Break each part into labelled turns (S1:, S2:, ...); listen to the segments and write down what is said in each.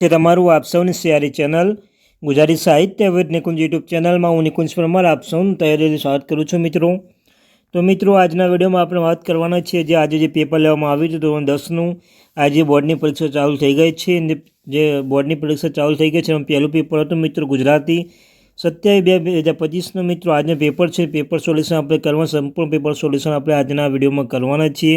S1: તે તમારું આપ સૌની સિયારી ચેનલ, ગુજરાતી સાહિત્ય વિદ નિકુંજ યુટ્યુબ ચેનલમાં હું નિકુંજ પરમાર આપ સૌનું તૈયારી સ્વાગત કરું છું મિત્રો. તો મિત્રો, આજના વિડીયોમાં આપણે વાત કરવાના છીએ જે આજે જે પેપર લેવામાં આવ્યું હતું ધોરણ દસનું. આજે બોર્ડની પરીક્ષા ચાલુ થઈ ગઈ છે, જે બોર્ડની પરીક્ષા ચાલુ થઈ ગઈ છે, એમાં પહેલું પેપર હતું મિત્રો ગુજરાતી. સત્યાવીસ બે બે હજાર પચીસનો મિત્રો આજનો પેપર છે. પેપર સોલ્યુશન આપણે કરવા સંપૂર્ણ પેપર સોલ્યુશન આપણે આજના વિડીયોમાં કરવાના છીએ.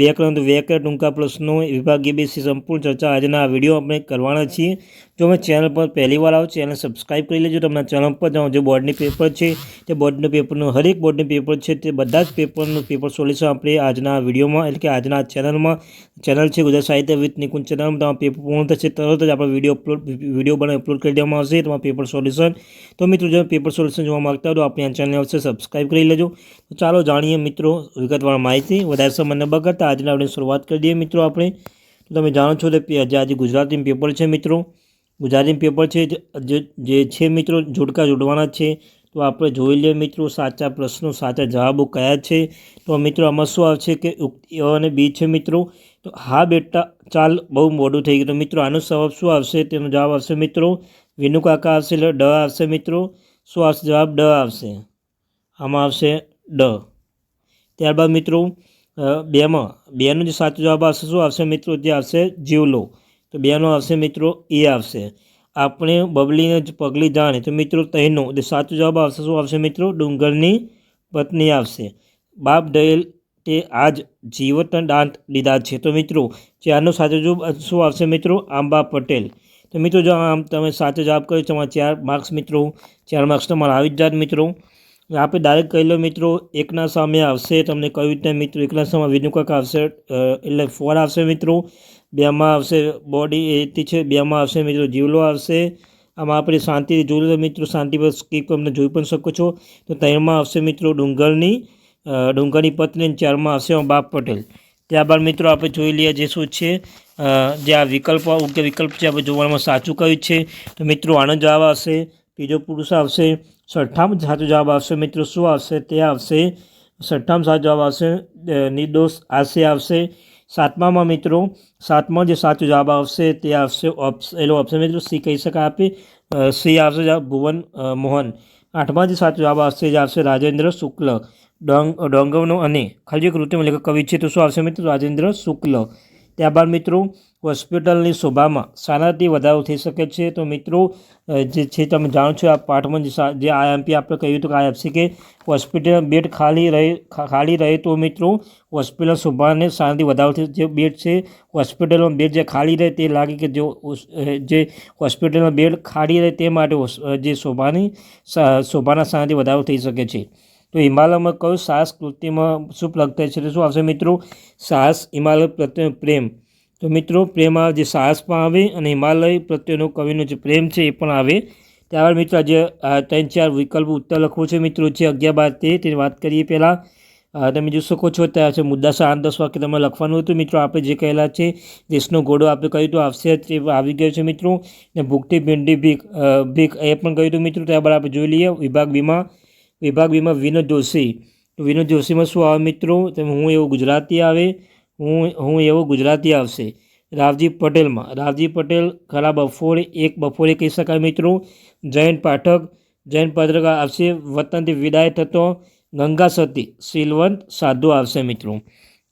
S1: વ્યાકરણ તો વ્યાકરણ, ટૂંકા પ્રશ્નો, વિભાગીય બેસી, સંપૂર્ણ ચર્ચા આજના વીડિયો આપણે કરવાના છીએ. જો અમે ચેનલ પર પહેલી વાર આવો ચેનલ સબસ્ક્રાઈબ કરી લેજો. તમને ચેનલ પર જાઓ, જે બોર્ડની પેપર છે, તે બોર્ડનું પેપરનું હરેક બોર્ડનું પેપર છે, તે બધા જ પેપરનું પેપર સોલ્યુશન આપણે આજના વિડીયોમાં, એટલે કે આજના ચેનલમાં ચેનલ છે ગુજરાત સાહિત્ય વિથ નિકુંજ ચેનલમાં. તમારા પેપર પૂર્ણ થશે, તરત જ આપણે વીડિયો અપલોડ વીડિયો બનાવી અપલોડ કરી દેવામાં આવશે. તમારા પેપર સોલ્યુશન તો મિત્રો, જો પેપર સોલ્યુશન જોવા માગતા હો તો આપણી આ ચેનલ અવશ્ય સબસ્ક્રાઈબ કરી લેજો. તો ચાલો જાણીએ મિત્રો, વિગતવાર માહિતી. વધારે સમય ન બગાડતા આજના આપણે શરૂઆત કરી દઈએ મિત્રો આપણે. તમે જાણો છો કે આજે આજે ગુજરાતીનું પેપર છે મિત્રો. ગુજરાતીનું પેપર છે જે છે મિત્રો, જોડકા જોડવાના છે. તો આપણે જોઈ લઈએ મિત્રો, સાચા પ્રશ્નો, સાચા જવાબો કયા છે. તો મિત્રો, આમાં શું આવશે કે ઉક્તિ અ અને બી છે મિત્રો. તો હા બેટા, ચાલ બહુ મોડું થઈ ગયું. તો મિત્રો, આનો જવાબ શું આવશે? તેનો જવાબ આવશે મિત્રો વિનુ કાકા આવશે એટલે ડ આવશે મિત્રો? શું આવશે? જવાબ ડ આવશે. આમાં આવશે ડ. ત્યારબાદ મિત્રો બેમાં, બેનો જે સાચો જવાબ આવશે, શું આવશે મિત્રો? જે આવશે જીવલો. તો બેનો આવશે મિત્રો, એ આવશે. આપણે બબલીને જ પગલી જાણે. તો મિત્રો, તહીનો જે સાચો જવાબ આવશે, શું આવશે મિત્રો? ડુંગરની પત્ની આવશે. બાપ ડયેલ તે આજ જીવત દાંત લીધા છે. તો મિત્રો ચારનો સાચો જવાબ શું આવશે મિત્રો? આંબા પટેલ. તો મિત્રો, જો આમ તમે સાચો જવાબ કર્યો, તમારા ચાર માર્ક્સ મિત્રો, ચાર માર્ક્સ તમારા આવી જ જાત મિત્રો. આપણે ડાયરેક્ટ કહી લો મિત્રો, એકના સામે આવશે, તમને કઈ રીતના મિત્રો, એકના સામે વિનુકાક આવશે એટલે ફોર આવશે મિત્રો, બેમાં આવશે બોડી એથી છે, બેમાં આવશે મિત્રો જીવલો આવશે. આમાં આપણે શાંતિથી જોઈ લો મિત્રો, શાંતિ પર સ્કીપ તમને જોઈ પણ શકો છો. તો ત્રણમાં આવશે મિત્રો ડુંગરની ડુંગરની પત્ની ચારમાં આવશે બાપ પટેલ. ત્યારબાદ મિત્રો, આપણે જોઈ લઈએ જે શું છે. જે આ વિકલ્પ ઉગ્ર વિકલ્પ છે આપણે જોવામાં સાચું કયું છે? તો મિત્રો, આનો જવાબ આવશે ત્રીજો પુરુષ આવશે છઠ્ઠામાં સાચો જવાબ આવશે, મિત્રો, શું આવશે? તે આવશે છઠ્ઠામાં સાચો જવાબ આવશે નિર્દોષ આશે આવશે. સાતમામાં મિત્રો, સાતમા જે સાચો જવાબ આવશે, તે આવશે ઓપ્શ એલો ઓપ્શન મિત્રો સી કહી શકાય આપે. સી આવશે ભુવન મોહન. આઠમા જે સાચો જવાબ આવશે જે આવશે રાજેન્દ્ર શુક્લ. ડોંગ, ડોંગવનો અને ખાલી કૃત્રિમ લેખક કવિ છે, તો શું આવશે મિત્રો? રાજેન્દ્ર શુક્લ. ત્યારબાદ મિત્રો. હોસ્પિટલની શોભામાં સારાથી વધારો થઈ શકે છે. તો મિત્રો જે છે તમે જાણો છો, આ પાઠમાં જે આઈએમપી આપણે કહ્યું હતું કે આ આપશે કે હોસ્પિટલ બેડ ખાલી રહે ખાલી રહે તો મિત્રો હોસ્પિટલ શોભાને સારાથી વધારો થઈ જે બેડ છે, હોસ્પિટલમાં બેડ જે ખાલી રહે તે લાગે કે જો જે હોસ્પિટલમાં બેડ ખાલી રહે તે માટે જે શોભાની શોભાના સારાથી વધારો થઈ શકે છે. તો હિમાલયમાં કયું સાહસ કૃતિમાં શું લગતા છે? તો શું આવશે મિત્રો? સાહસ હિમાલય પ્રત્યેનો પ્રેમ. તો મિત્રો, પ્રેમ આવે જે સાહસ પણ આવે અને હિમાલય પ્રત્યેનો કવિનો જે પ્રેમ છે એ પણ આવે. ત્યારબાદ મિત્રો, આજે ત્રણ ચાર વિકલ્પ ઉત્તર લખવો છે મિત્રો, જે અગિયાર બાર તે, તેની વાત કરીએ પહેલાં. તમે જોઈ શકો છો, ત્યાં છે મુદ્દા આઠ દસ વાક્ય તમારે લખવાનું હતું. મિત્રો, આપણે જે કહેલા છે, દેશનો ઘોડો આપણે કહ્યું તો આવશે તે આવી ગયો છે મિત્રો. ને ભૂખથી ભીંડી ભીખ ભીખ એ પણ કહ્યું હતું મિત્રો. ત્યારબાદ આપણે જોઈ લઈએ વિભાગ બીમાં. વિભાગ બીમાં વિનોદ જોશી. વિનોદ જોશીમાં શું આવે મિત્રો? તેમાં હું એવો ગુજરાતી આવે, હું હું એવો ગુજરાતી આવશે. રાવજી પટેલમાં, રાવજી પટેલ ખરા બફોરે, એક બફોરે કહી શકાય મિત્રો. જયંત પાઠક જયંત પાઠક આવશે, વતનથી વિદાય થતો ગંગા સતી સિલવંત સાધુ આવશે મિત્રો.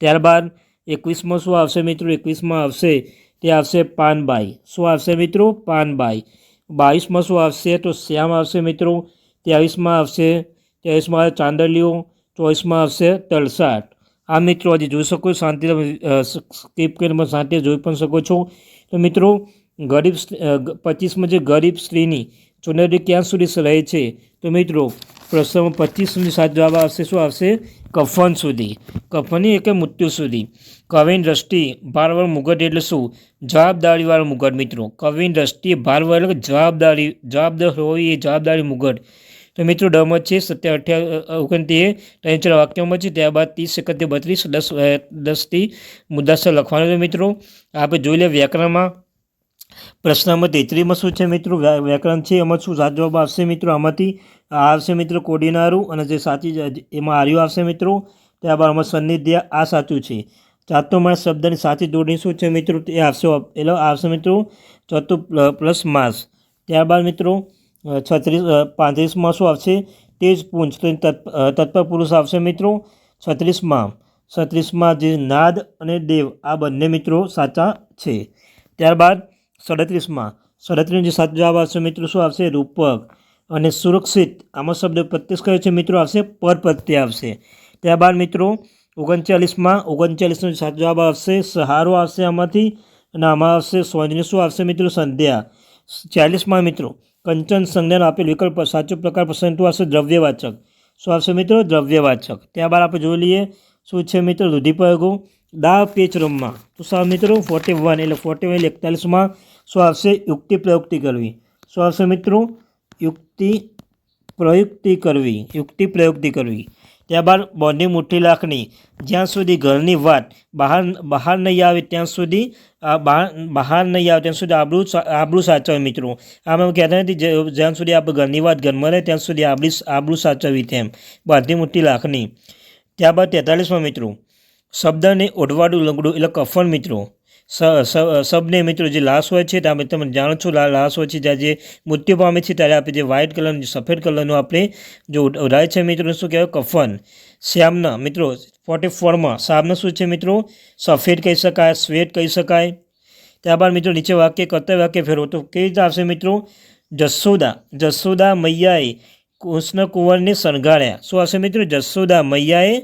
S1: ત્યારબાદ એકવીસમાં શું આવશે મિત્રો? એકવીસમાં આવશે, તે આવશે પાનબાઈ. શું આવશે મિત્રો? પાનબાઈ. બાવીસમાં શું આવશે? તો શ્યામ આવશે મિત્રો. ત્યાવીસમાં આવશે ત્રેવીસમાં ચાંદલિયો, ચોવીસમાં આવશે તલસાટ આ મિત્રો, આજે જોઈ શકો શાંતિ સ્કીપ કરીને શાંતિ જોઈ પણ શકો છો. તો મિત્રો, ગરીબ પચીસમાં જે ગરીબ સ્ત્રીની ચુનરી ક્યાં સુધી રહે છે? તો મિત્રો પ્રશ્નમાં પચીસ સુધી સાત જવાબ આવશે, શું આવશે? કફન સુધી. કફની એટલે મૃત્યુ સુધી. કવિન દ્રષ્ટિ ભારવાળ મુગટ એટલે શું? જવાબદારીવાળો મુગટ, મિત્રો. કવિન દ્રષ્ટિ ભારવાળ જવાબદારી, જવાબદાર હોય એ જવાબદારી મુગટ. તો મિત્રો ડમત છે, સત્ય અઠ્યા ઓગણત્રીસ, ત્રણ, ચાર વાક્યોમાં છે, ત્યારબાદ ત્રીસ એકત્રીસ, બત્રીસ, દસ દસથી મુદ્દાસર લખવાનું છે મિત્રો. આપણે જોઈ લે વ્યાકરણમાં. પ્રશ્નમાં તેત્રીમાં શું છે મિત્રો? વ્યા- વ્યાકરણ છે, એમાં શું સાચો જવાબ આવશે મિત્રો? આમાંથી આ આવશે મિત્રો કોડીનારું અને જે સાચી એમાં આર્યું આવશે મિત્રો. ત્યારબાદ આમાં સન્નિધ્ય, આ સાચું છે. ચાતો માસ શબ્દની સાચી જોડણી શું છે મિત્રો? એ આવશે એટલે આવશે મિત્રો, ચોથું, પ્લ- પ્લસ માસ ત્યારબાદ મિત્રો છત્રીસ પાંત્રીસમાં શું આવશે? તેજ પુંજ તો તત્પર પુરુષ આવશે મિત્રો છત્રીસમાં. છત્રીસમાં જે નાદ અને દેવ, આ બંને મિત્રો સાચા છે. ત્યારબાદ સડત્રીસમાં. સડત્રીસનો જે સાચો જવાબ આવશે મિત્રો શું આવશે? રૂપક. અને સુરક્ષિત, આમાં શબ્દ પ્રત્યક્ષ કયો છે મિત્રો આવશે પર આવશે. ત્યારબાદ મિત્રો ઓગણચાલીસમાં, ઓગણચાલીસનો જે સાચો જવાબ આવશે, સહારો આવશે આમાંથી અને આમાં આવશે સોંજને શું આવશે મિત્રો? સંધ્યા. ચાલીસમાં મિત્રો, કંચન સંજ્ઞાન આપેલ વિકલ્પ સાચો પ્રકાર પસંદ આવશે દ્રવ્યવાચક. શું આવશે મિત્રો? દ્રવ્યવાચક. ત્યારબાદ આપણે જોઈ લઈએ, શું છે મિત્રો? રૂઢિપ્રયોગો દા પેચ રૂમમાં તો સાવ મિત્રો? ફોર્ટી વન એટલે ફોર્ટી વન એકતાલીસમાં શું આવશે? યુક્તિ પ્રયુક્તિ કરવી. શું આવશે મિત્રો? યુક્તિ પ્રયુક્તિ કરવી. યુક્તિ પ્રયુક્તિ કરવી. ત્યારબાદ બોન્ડની મુઠ્ઠી લાખની. જ્યાં સુધી ઘરની વાત બહાર બહાર નહીં આવે, ત્યાં સુધી બહાર નહીં આવે ત્યાં સુધી આબરૂ આબરૂ સાચવે મિત્રો. આમાં કહેતા નથી જ્યાં સુધી આપણે ઘરની વાત ઘરમાં રહે ત્યાં સુધી આબરી આબરૂ સાચવવી તેમ. બાંધી મોટી લાખની ત્યારબાદ તેતાલીસમાં મિત્રો. શબ્દને ઓઢવાડું લંગડું એટલે કફન મિત્રો. સ- સ- મિત્રો જે લાશ હોય છે તમે તમે જાણો છો લાશ હોય છે, જ્યાં જે મૃત્યુ પામે છે, ત્યારે આપણે જે વ્હાઇટ કલરનું સફેદ કલરનું આપણે જો ઓઢ- છે મિત્રો, શું કહેવાય? કફન. શ્યામના. મિત્રો ફોર્ટી ફોરમાં શ્યામના શું છે મિત્રો? સફેદ કહી શકાય, શ્વેત કહી શકાય. ત્યારબાદ મિત્રો નીચે વાક્ય કર્તવ્ય વાક્ય ફેરવો. તો કેવી રીતે આવશે મિત્રો? જસોદા. જસોદા મૈયાએ કૃષ્ણ કુંવરને શણગાર્યા. શું આવશે મિત્રો? જસોદા મૈયાએ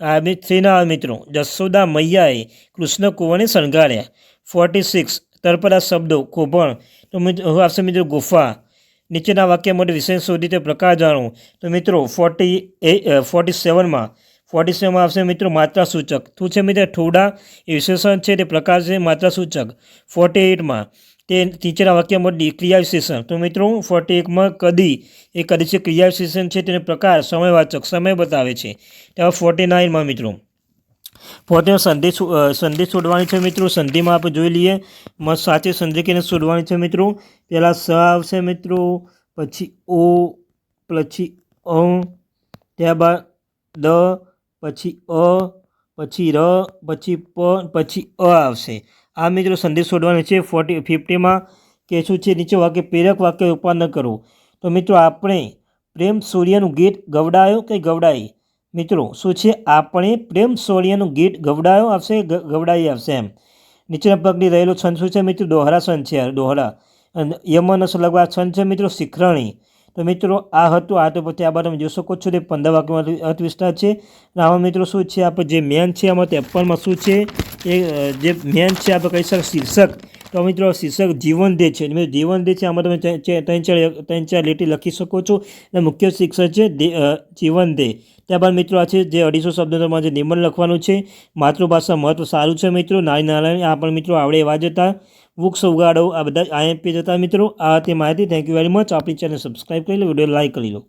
S1: આ બે થ્રીના મિત્રો જસોદા મૈયાએ કૃષ્ણ કુંવરને શણગાર્યા. ફોર્ટી સિક્સ તરપરા શબ્દો કોભણ તો હવે આવશે મિત્રો ગુફા. નીચેના વાક્ય માટે વિશેષ શોધી તે પ્રકાર જાણો. તો મિત્રો ફોર્ટી એ ફોર્ટી સેવનમાં ફોર્ટી સેવનમાં આવશે મિત્રો માત્રા સૂચક શું છે મિત્રો? ઠોડા એ વિશેષણ છે તે પ્રકાર છે માત્રા સૂચક ફોર્ટી એઇટમાં તે ટીચરના વાક્યમાં માટે ક્રિયા વિશેષણ તો મિત્રો ફોર્ટી એકમાં કદી એ કદી છે ક્રિયાવિશેષણ છે તેનો પ્રકાર સમયવાચક, સમય બતાવે છે. ત્યાં ફોર્ટી નાઇનમાં મિત્રો. ફોર્ટી સંધિ સંધિ છોડવાની છે મિત્રો. સંધિમાં આપણે જોઈ લઈએ. સાચી સંધિ કેને છોડવાની છે મિત્રો. પહેલાં સ આવશે મિત્રો, પછી ઓ, પછી અ, ત્યારબાદ દ, પછી અ, પછી ર, પછી પ, પછી અ આવશે. આ મિત્રો સંદેશ શોધવાનો છે ફોર્ટી ફિફ્ટીમાં કે શું છે, નીચે વાક્ય પ્રેરક વાક્ય રૂપાંતર કરો. તો મિત્રો આપણે પ્રેમ સૂર્યનું ગીત ગવડાયો કે ગવડાઈ? મિત્રો, શું છે, આપણે પ્રેમ સૂર્યનું ગીત ગવડાયો આવશે ગવડાઈ આવશે એમ? નીચેના પગની રહેલો છંદ શું છે મિત્રો? દોહરા છંદ છે, દોહરા. અને યમન લગવા છંદ છે મિત્રો? શિખરણી. તો મિત્રો, આ હતું, આ તો પછી આ બાદ તમે જોઈ શકો છો તે પંદર વાક્યમાં અર્થ વિસ્તાર છે. આમાં મિત્રો, શું છે, આપણે જે મેન છે, આમાં તેપનમાં શું છે? એ જે મેન છે આપણે કહી શકીએ શીર્ષક. તો મિત્રો, શીર્ષક જીવન દે છે. જીવન દે છે, આમાં તમે ત્રણ, ચાર ત્રણ, ચાર લીટી લખી શકો છો. અને મુખ્ય શીર્ષક છે જીવન દે. ત્યારબાદ મિત્રો, આ છે જે અઢીસો શબ્દોમાં જે નિબંધ લખવાનું છે. માતૃભાષા મહત્વ સારું છે, મિત્રો. નાની નારાયણ, આ પણ મિત્રો આવડે એવા જ વૃક્ષ ઉગાડો, આ બધા આઈએમપી જતા મિત્રો. આ તે માહિતી. થેન્ક યુ વેરી મચ આપણી ચેનલ સબસ્ક્રાઈબ કરી લો વીડિયો લાઈક કરી લો.